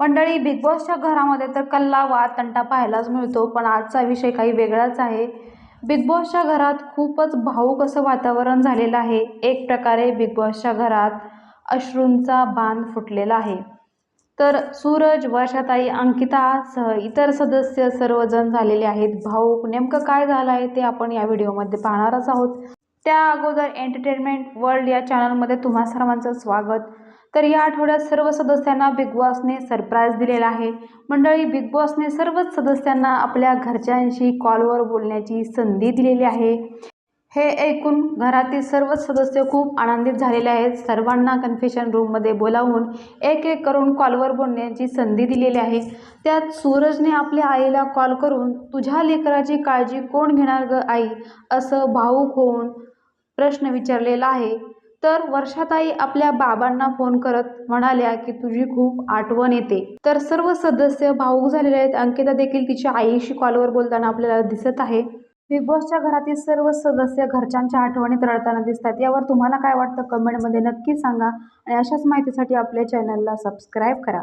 मंडळी बिग बॉसच्या घरामध्ये तर कल्ला वाद तंटा पाहायलाच मिळतो पण आजचा विषय काही वेगळाच आहे. बिग बॉसच्या घरात खूपच भाऊक असं वातावरण झालेलं आहे. एक प्रकारे बिग बॉसच्या घरात अश्रूंचा बांध फुटलेला आहे. तर सूरज वर्षाताई अंकितासह इतर सदस्य सर्वजण झालेले आहेत. भाऊक नेमकं काय झालं आहे ते आपण या व्हिडिओमध्ये पाहणारच आहोत. त्या अगोदर एंटरटेनमेंट वर्ल्ड या चॅनलमध्ये तुम्हा सर्वांचं स्वागत. तर या आठवड्यात सर्व सदस्यांना बिग बॉसने सरप्राईज दिलेला आहे. मंडळी बिग बॉसने सर्वच सदस्यांना आपल्या घरच्यांशी कॉलवर बोलण्याची संधी दिलेली आहे. हे ऐकून घरातील सर्वच सदस्य खूप आनंदित झालेले आहेत. सर्वांना कन्फेशन रूममध्ये बोलावून एक एक करून कॉलवर बोलण्याची संधी दिलेली आहे. त्यात सूरजने आपल्या आईला कॉल करून तुझ्या लेकराची काळजी कोण घेणार ग आई? असं भाऊक होऊन प्रश्न विचारलेला आहे. तर वर्षाताई आपल्या बाबांना फोन करत म्हणाल्या की तुझी खूप आठवण येते. तर सर्व सदस्य भाऊक झालेले आहेत. अंकिता देखील तिच्या आईशी कॉलवर बोलताना आपल्याला दिसत आहे. बिग बॉसच्या घरातील सर्व सदस्य घरच्यांच्या आठवणीत रडताना दिसतात यावर तुम्हाला काय वाटतं? कमेंटमध्ये नक्की सांगा आणि अशाच माहितीसाठी आपल्या चॅनलला सबस्क्राईब करा.